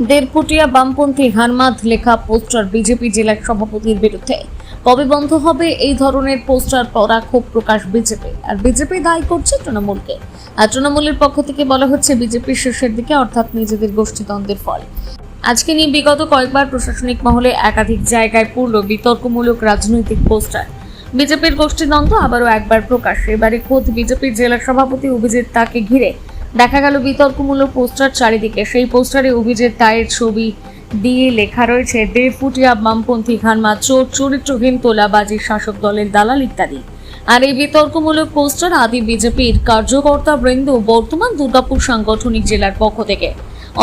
দেড়পুটিয়া বামপন্থী হারমাদ লেখা poster BJP জেলা সভাপতির বিরুদ্ধে। কবে বন্ধ হবে এই ধরনের পোস্টার পড়া ক্ষোভ প্রকাশ বিজেপি। আর বিজেপি দায়ী করছে তৃণমূলকে। আর তৃণমূলের পক্ষ থেকে বলা হচ্ছে বিজেপির শেষের দিকে অর্থাৎ নিজেদের গোষ্ঠীদ্বন্দ্বের ফল। আজকে নিয়ে বিগত কয়েকবার প্রশাসনিক মহলে একাধিক জায়গায় পূর্ণ বিতর্কমূলক রাজনৈতিক পোস্টার। বিজেপির গোষ্ঠীদ্বন্দ্ব আবারও একবার প্রকাশ এবারে খোদ বিজেপির জেলা সভাপতি অভিজিৎ তাকে ঘিরে দেখা গেল বিতর্কমূলক পোস্টার চারিদিকে। সেই পোস্টারে অভিজিৎ তায়ের ছবি দিয়ে লেখা রয়েছে দেড় ফুটিয়া বামপন্থী খানমা চোর চরিত্রহীন তোলাবাজি, শাসক দলের দালাল ইত্যাদি। আর এই বিতর্কমূলক পোস্টার আদি বিজেপির কার্যকর্তা বৃন্দ বর্তমান দুর্গাপুর সাংগঠনিক জেলার পক্ষ থেকে।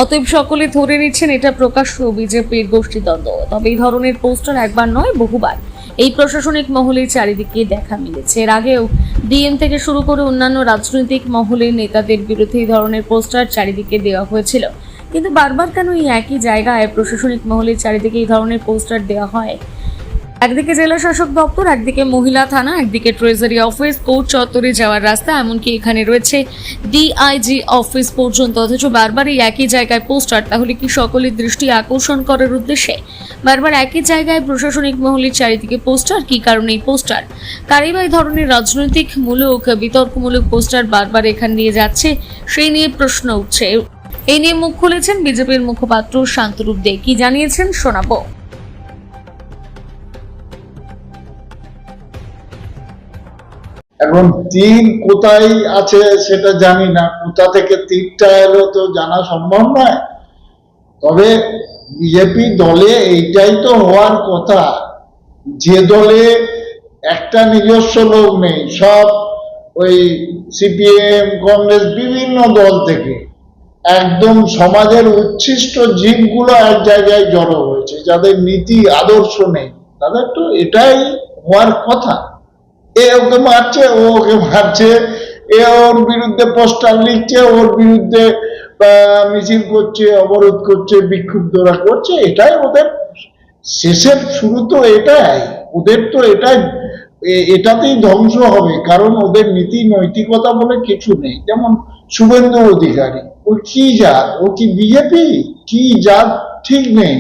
অতএব সকলে ধরে নিচ্ছেন এটা প্রকাশ্য বিজেপির গোষ্ঠীদ্বন্দ্ব। তবে এই ধরনের পোস্টার একবার নয়, বহুবার। এই প্রশাসনিক মহলের চারিদিকে দেখা মিলেছে। এর আগেও ডিএম থেকে শুরু করে অন্যান্য রাজনৈতিক মহলের নেতাদের বিরুদ্ধে এই ধরনের পোস্টার চারিদিকে দেওয়া হয়েছিল। কিন্তু বারবার কেন এই একই জায়গায় প্রশাসনিক মহলের চারিদিকে এই ধরনের পোস্টার দেওয়া হয়? একদিকে জেলা শাসক দপ্তর, একদিকে মহিলা থানা, একদিকে ট্রেজারি অফিস কোর্ট চত্বরে যাওয়ার রাস্তা, এমনকি এখানে রয়েছে ডিআইজি অফিস পর্যন্ত। অথচ বারবার এই একই জায়গায় পোস্টার, তাহলে কি সকলের দৃষ্টি আকর্ষণ করার উদ্দেশ্যে? বারবার একই জায়গায় প্রশাসনিক মহলের চারিদিকে পোস্টার, কি কারণে এই পোস্টার? কারই বা এই ধরনের রাজনৈতিক মূলক, বিতর্কমূলক পোস্টার বারবার এখান দিয়ে যাচ্ছে, সেই নিয়ে প্রশ্ন উঠছে। এই নিয়ে মুখ খুলেছেন বিজেপির মুখপাত্র শান্তরূপ দে। কি জানিয়েছেন শোনাবো। এখন তিন কোথায় আছে সেটা জানি না। কোথা থেকে তীরটা এলো তো জানা সম্ভব নয়। তবে বিজেপি দলে এইটাই তো হওয়ার কথা। যে দলে একটা নিজস্ব লোক নেই, সব ওই সিপিএম কংগ্রেস, বিভিন্ন দল থেকে। একদম সমাজের উচ্ছিষ্ট জীবগুলো এক জায়গায় জড়ো হয়েছে, যাদের নীতি, আদর্শ নেই। তাদের তো এটাই হওয়ার কথা। এ ওকে মারছে ও ওকে মারছে এ ওর বিরুদ্ধে পোস্টার লিখছে, ওর বিরুদ্ধে মিছিল করছে, অবরোধ করছে বিক্ষুব্ধরা করছে, এটাই ওদের শেষের শুরু তো এটাই, ওদের তো এটাই এটাতেই ধ্বংস হবে, কারণ ওদের নীতি নৈতিকতা বলে কিছু নেই, যেমন শুভেন্দু অধিকারী, ও কি জাত, ও কি বিজেপি, কি জাত ঠিক নেই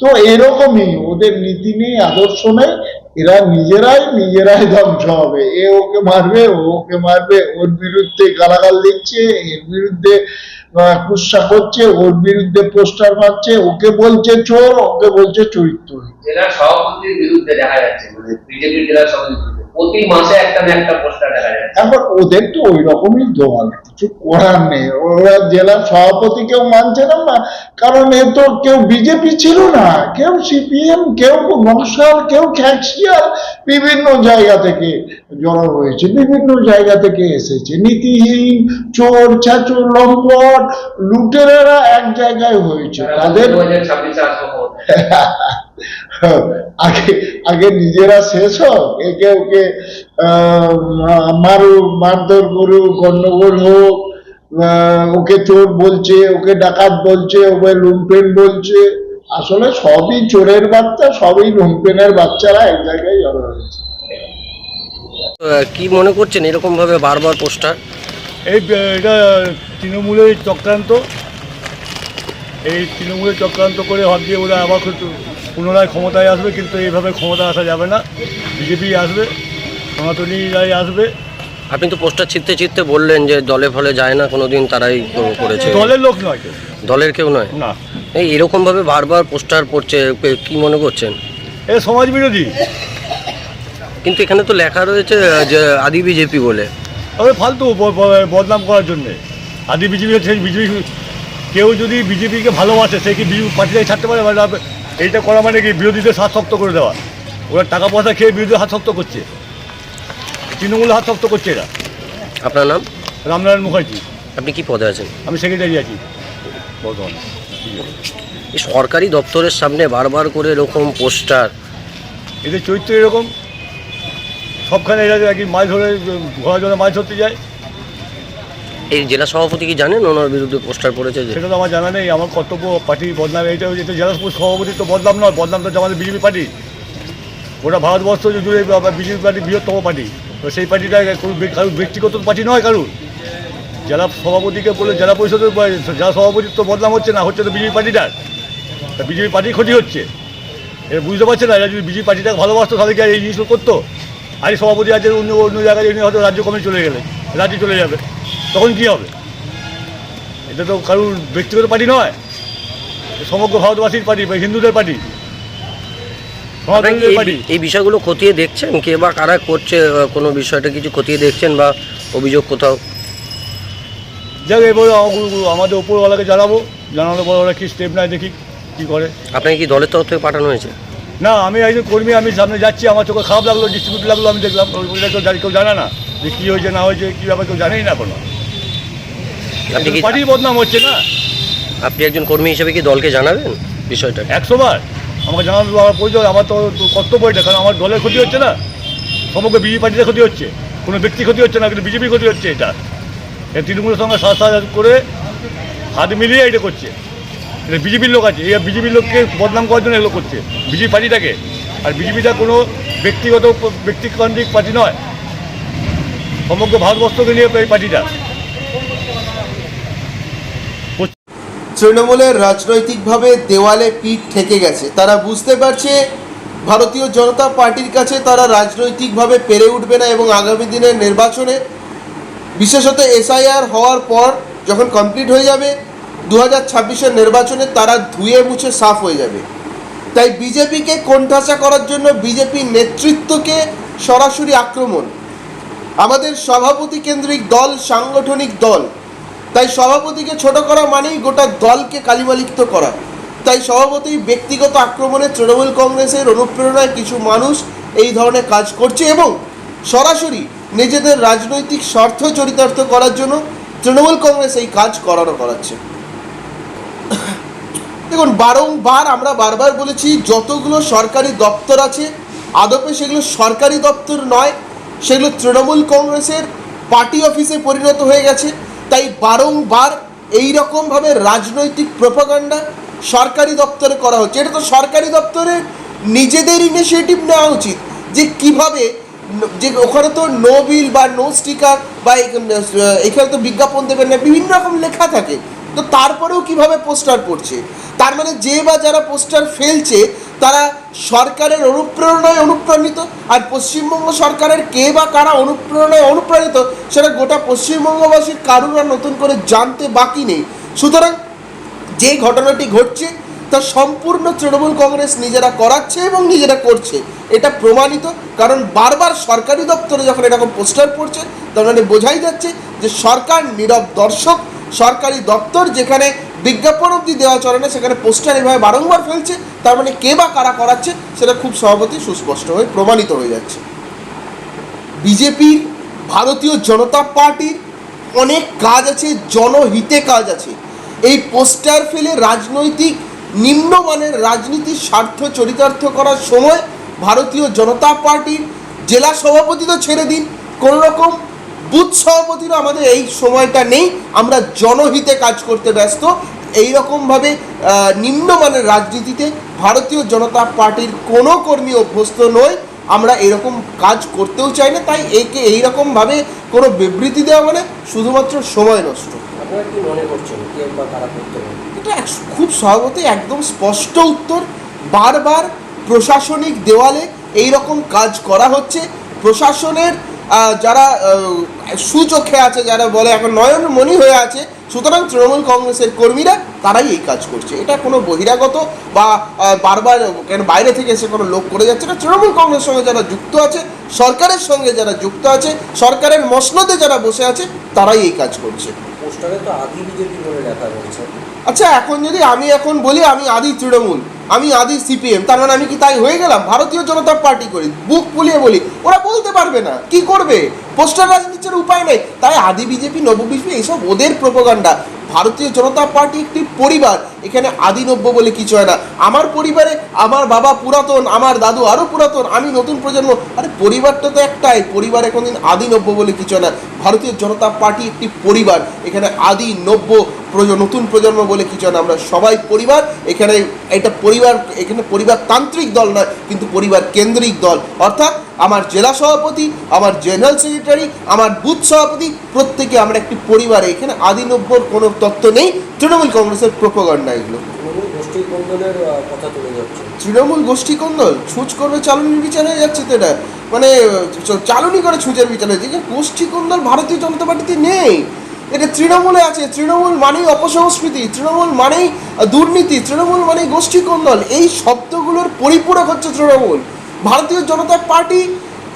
তো এরকমই ওদের নীতি নেই, আদর্শ নেই। এরা নিজেরাই নিজেরাই ধ্বংস হবে। এ ওকে মারবে, ও ওকে মারবে, ওর বিরুদ্ধে গালাগাল দিচ্ছে, এর বিরুদ্ধে কুৎসা করছে, ওর বিরুদ্ধে পোস্টার মারছে, ওকে বলছে চোর, ওকে বলছে চরিত্র। জেলা সভাপতির বিরুদ্ধে দেখা যাচ্ছে মানে বিজেপির জেলা সভাপতির প্রতি মাসে একটা না একটা পোস্টার দেখা যাচ্ছে এখন ওদের তো ওই রকমই কিছু করার নেই। ওরা জেলা সভাপতিকেও মানছে না কারণ এ তো কেউ বিজেপি ছিল না কেউ সিপিএম কেউ নকশাল কেউ খ্যাকশিয়াল বিভিন্ন জায়গা থেকে জড়ো হয়েছে বিভিন্ন জায়গা থেকে এসেছে। নীতিহীন চোর ছাচোর লম্পট লুটেরারা এক জায়গায় হয়েছে। তাদের আগে আগে নিজেরা শেষ হোক একে ওকে মারুক মারধর করুক গন্ডগোল হোক ওকে চোর বলছে ওকে ডাকাত বলছে ওকে লুম্পেন বলছে আসলে সবই চোরের বাচ্চা সবই লুম্পেনের বাচ্চারা এক জায়গায় জড়ো হয়েছে। আহ, কি মনে করছেন এরকম ভাবে বারবার পোস্টার? এই এটা তৃণমূলের চক্রান্ত। এই তৃণমূলের চক্রান্ত করে ভাবছে ওরা আবার পুনরায় ক্ষমতায় আসবে কিন্তু এইভাবে ক্ষমতা আসা যাবে না। বিজেপি আসবে সনাতনীরাই আসবে। আপনি তো পোস্টার ছিঁড়তে ছিঁড়তে বললেন যে দলে ফলে যায় না কোনোদিন তারাই করেছে। দলের লোক নয় দলের কেউ নয়? না। এই এরকম ভাবে বারবার পোস্টার পড়ছে কে- মনে করছেন? এ সমাজ বিরোধী। কিন্তু এখানে তো লেখা রয়েছে যে আদি বিজেপি বলে। তবে ফালতু বদনাম করার জন্যে। আদি বিজেপি সেই বিজেপি কেউ যদি বিজেপিকে ভালোবাসে সে কি বিজেপি পার্টিটাকে ছাড়তে পারে? এইটা করা মানে কি? বিরোধীদের হাত শক্ত করে দেওয়া। ওরা টাকা পয়সা খেয়ে বিরোধীদের হাত শক্ত করছে। তৃণমূলের হাত শক্ত করছে এরা। আপনার নাম? রামনারায়ণ মুখার্জি। আপনি কি পদে আছেন? আমি সেক্রেটারি আছি। বর্তমানে সরকারি দপ্তরের সামনে বারবার করে এরকম পোস্টার। এদের চরিত্র এরকম। সবখানে এরা আর কি মাছ ধরে ঘোড়া জলে মাছ ধরতে যায়। এই জেলা সভাপতি কি জানেন? ওনার বিরুদ্ধে পোস্টার পড়েছে যে সেটা তো আমার জানা নেই। আমার কর্তব্য পার্টির বদনাম এইটা এটা জেলা সভাপতি তো বদনাম নয়। বদনাম তো আমাদের বিজেপি পার্টি। ওটা ভারতবর্ষ জুড়ে বিজেপি পার্টি বৃহত্তম পার্টি। তো সেই পার্টিটা কারোর ব্যক্তিগত পার্টি নয় কারুর। জেলা সভাপতিকে বলে জেলা পরিষদের জেলা সভাপতির তো বদনাম হচ্ছে না, হচ্ছে তো বিজেপি পার্টিটার। তা বিজেপি পার্টির ক্ষতি হচ্ছে। এরা বুঝতে পারছে না যদি বিজেপি পার্টিটাকে ভালোবাসতো তাদেরকে আর এই জিনিসগুলো করতো? আজ সভাপতি আছে অন্য অন্য জায়গায় হয়তো রাজ্য কমিটি চলে গেলে, রাজ্যে চলে যাবে। তখন কি হবে? এটা তো কারুর ব্যক্তিগত পার্টি নয়। সমগ্র ভারতবাসীর পার্টি বা হিন্দুদের পার্টি। এই পার্টি। এই বিষয়গুলো খতিয়ে দেখছেন কে বা কারা করছে কোনো বিষয়টা কিছু খতিয়ে দেখছেন বা অভিযোগ কোথাও? যাক এবার আম- আমাদের উপরওয়ালাকে জানাব। জানানোর পর ওরা কি স্টেপ নেয় দেখি কি করে। আপনাকে কি দলের তরফ থেকে পাঠানো হয়েছে? না আমি একজন কর্মী আমি সামনে যাচ্ছি আমার চোখে খারাপ লাগল ডিস্ট্রিবিউট লাগল আমি দেখলাম কেউ জানি কেউ জানে না যে কী হয়েছে না হয়েছে কী ব্যাপার কেউ জানেই না কোনো পার্টির বদনাম হচ্ছে না? আপনি একজন কর্মী হিসেবে কি দলকে জানাবেন বিষয়টা? একশো বার। আমাকে জানানো আমার প্রয়োজন আমার তো কর্তব্য এটা কারণ আমার দলের ক্ষতি হচ্ছে না। সমগ্র বিজেপি পার্টির ক্ষতি হচ্ছে। কোনো ব্যক্তি ক্ষতি হচ্ছে না কিন্তু বিজেপির ক্ষতি হচ্ছে এটা। তৃণমূলের সঙ্গে সাথ সাথ করে হাত মিলিয়ে এটা করছে। এটা বিজেপির লোক আছে এই বিজেপির লোককে বদনাম করার জন্য এগুলো করছে বিজেপি পার্টিটাকে। আর বিজেপিটা কোনো ব্যক্তিগত ব্যক্তিকেন্দ্রিক পার্টি নয়। সমগ্র ভারতবর্ষকে নিয়ে এই পার্টিটা। তৃণমূলের রাজনৈতিকভাবে দেওয়ালে পিঠ ঠেকে গেছে। তারা বুঝতে পারছে, ভারতীয় জনতা পার্টির কাছে তারা রাজনৈতিকভাবে পেরে উঠবে না এবং আগামী দিনের নির্বাচনে, বিশেষত এসআইআর হওয়ার পর যখন কমপ্লিট হয়ে যাবে দু হাজার ছাব্বিশের নির্বাচনে তারা ধুয়ে মুছে সাফ হয়ে যাবে। তাই বিজেপিকে কোণঠাসা করার জন্য বিজেপি নেতৃত্বকে সরাসরি আক্রমণ। আমাদের সভাপতি কেন্দ্রিক দল, সাংগঠনিক দল তাই সভাপতিকে ছোট করা মানেই গোটা দলকে কালিমালিপ্ত করা। তাই সভাপতি ব্যক্তিগত আক্রমণে তৃণমূল কংগ্রেসের অনুপ্রেরণায় কিছু মানুষ এই ধরনের কাজ করছে এবং সরাসরি নিজেদের রাজনৈতিক স্বার্থ চরিতার্থ করার জন্য তৃণমূল কংগ্রেস এই কাজ করানো করাচ্ছে। দেখুন, বারংবার আমরা বারবার বলেছি, যতগুলো সরকারি দপ্তর আছে, আদপে সেগুলো সরকারি দপ্তর নয়, সেগুলো তৃণমূল কংগ্রেসের পার্টি অফিসে পরিণত হয়ে গেছে। তাই বারংবার এই রকমভাবে রাজনৈতিক প্রপাগান্ডা সরকারি দপ্তরে করা হচ্ছে। এটা তো সরকারি দপ্তরে নিজেদের ইনিশিয়েটিভ নেওয়া উচিত যে কীভাবে যে ওখানে তো নো বিল বা নো স্টিকার বা এখ- এখানে তো বিজ্ঞাপন দেবেন না, বিভিন্ন রকম লেখা থাকে। তো তারপরেও কীভাবে পোস্টার পড়ছে? তার মানে যে বা যারা পোস্টার ফেলছে তারা সরকারের অনুপ্রেরণায় অনুপ্রাণিত আর পশ্চিমবঙ্গ সরকারের কে বা কারা অনুপ্রেরণায় অনুপ্রাণিত সেটা গোটা পশ্চিমবঙ্গবাসীর কারুর আর নতুন করে জানতে বাকি নেই। সুতরাং যে ঘটনাটি ঘটছে তা সম্পূর্ণ তৃণমূল কংগ্রেস নিজেরা করাচ্ছে এবং নিজেরা করছে। এটা প্রমাণিত কারণ বারবার সরকারি দপ্তরে যখন এরকম পোস্টার পড়ছে তখন বোঝাই যাচ্ছে যে সরকার নীরব দর্শক, সরকারি দপ্তর যেখানে বিজ্ঞাপন অবধি দেওয়া চলে না, সেখানে পোস্টার এভাবে বারংবার ফেলছে, তার মানে কে বা কারা করাচ্ছে সেটা খুব সহমতি সুস্পষ্ট হয়ে প্রমাণিত হয়ে যাচ্ছে। বিজেপির ভারতীয় জনতা পার্টির অনেক কাজ আছে, জনহিতে কাজ আছে। এই পোস্টার ফেলে রাজনৈতিক নিম্নমানের রাজনীতির স্বার্থ চরিতার্থ করার সময় ভারতীয় জনতা পার্টির জেলা সভাপতি তো ছেড়ে দিন, কোনো রকম বুথ সভাপতিরও আমাদের এই সময়টা নেই আমরা জনহিতে কাজ করতে ব্যস্ত। এই রকমভাবে নিম্নমানের রাজনীতিতে ভারতীয় জনতা পার্টির কোনো কর্মী অভ্যস্ত নয়। আমরা এরকম কাজ করতেও চাই না তাই একে এইরকমভাবে কোনো বিবৃতি দেওয়া মানে শুধুমাত্র সময় নষ্ট। মনে এটা এক- খুব সহমতই একদম স্পষ্ট উত্তর। বারবার প্রশাসনিক দেওয়ালে এই রকম কাজ করা হচ্ছে। প্রশাসনের যারা সুচোখে আছে যারা বলে এখন নয়ন মনি হয়ে আছে। সুতরাং তৃণমূল কংগ্রেসের কর্মীরা তারাই এই কাজ করছে। এটা কোনো বহিরাগত বা বারবার কেন বাইরে থেকে এসে কোনো লোক করে যাচ্ছে না। তৃণমূল কংগ্রেসের সঙ্গে যারা যুক্ত আছে সরকারের সঙ্গে যারা যুক্ত আছে সরকারের মসনদে যারা বসে আছে তারাই এই কাজ করছে। পোস্টারে তো আদি বিজেপি বলে লেখা রয়েছে। আচ্ছা এখন যদি আমি এখন বলি আমি আদি তৃণমূল। আমি আদি সিপিএম, তার মানে আমি কি তাই হয়ে গেলাম? ভারতীয় জনতা পার্টি করি, বুক ফুলিয়ে বলি, ওরা বলতে পারবে না, কি করবে? পোস্টার রাজনীতির উপায় নেই। তাই আদি বিজেপি, নব বিজেপি, এইসব ওদের প্রোপাগান্ডা ভারতীয় জনতা পার্টি একটি পরিবার। এখানে আদি নব্য বলে কিছু হয় না। আমার পরিবারে আমার বাবা পুরাতন, আমার দাদু আরও পুরাতন, আমি নতুন প্রজন্ম। আরে পরিবারটা তো একটাই, পরিবার আদি নব্য বলে কিছু হয় না। ভারতীয় জনতা পার্টি একটি পরিবার, এখানে আদি নব্য নতুন প্রজন্ম বলে কিছু না। আমরা সবাই পরিবার, এখানে এটা পরিবার, এখানে পরিবার তান্ত্রিক দল নয়, কিন্তু পরিবার কেন্দ্রিক দল। অর্থাৎ আমার জেলা সভাপতি আমার জেনারেল সেক্রেটারি আমার বুথ সভাপতি প্রত্যেকে আমরা একটি পরিবারে। এখানে আদি নব্বর কোনো তত্ত্ব নেই। তৃণমূল কংগ্রেসের প্রোপাগান্ডা এগুলো। তৃণমূল গোষ্ঠী কন্দল? ছুঁচ করবে চালনির বিচার হয়ে যাচ্ছে তো এটা। মানে চালনি করে ছুঁচের বিচার হয়েছে গোষ্ঠী কন্দল ভারতীয় জনতা পার্টিতে নেই। এটা তৃণমূলে আছে। তৃণমূল মানেই অপসংস্কৃতি। তৃণমূল মানেই দুর্নীতি। তৃণমূল মানেই গোষ্ঠী কন্দল। এই শব্দগুলোর পরিপূরক হচ্ছে তৃণমূল। ভারতীয় জনতা পার্টি,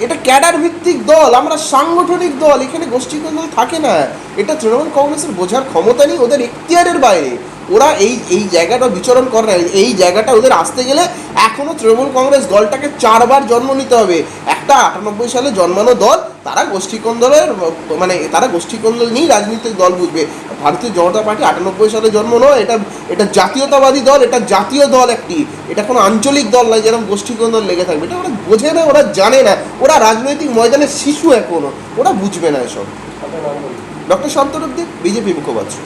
এটা ক্যাডার ভিত্তিক দল, আমরা সাংগঠনিক দল, এখানে গোষ্ঠী কন্দল থাকে না। এটা তৃণমূল কংগ্রেসের বোঝার ক্ষমতা নেই ওদের এখতিয়ারের বাইরে। ওরা এই এই জায়গাটা বিচরণ করে না, এই জায়গাটা ওদের আসতে গেলে এখনও তৃণমূল কংগ্রেস দলটাকে চারবার জন্ম নিতে হবে। একটা আটানব্বই সালে জন্মানো দল, তারা গোষ্ঠীকন্দলের মানে তারা গোষ্ঠীকন্দল নিয়েই রাজনৈতিক দল বুঝবে। ভারতীয় জনতা পার্টি আটানব্বই সালে জন্ম নয় এটা এটা জাতীয়তাবাদী দল এটা জাতীয় দল একটি এটা কোনো আঞ্চলিক দল নয় যেরকম গোষ্ঠীকন্দল লেগে থাকবে এটা ওরা বোঝে না ওরা জানে না ওরা রাজনৈতিক ময়দানের শিশু এখনও ওরা বুঝবে না এসব। ডক্টর শান্তরূপ দেব বিজেপি মুখপাত্র।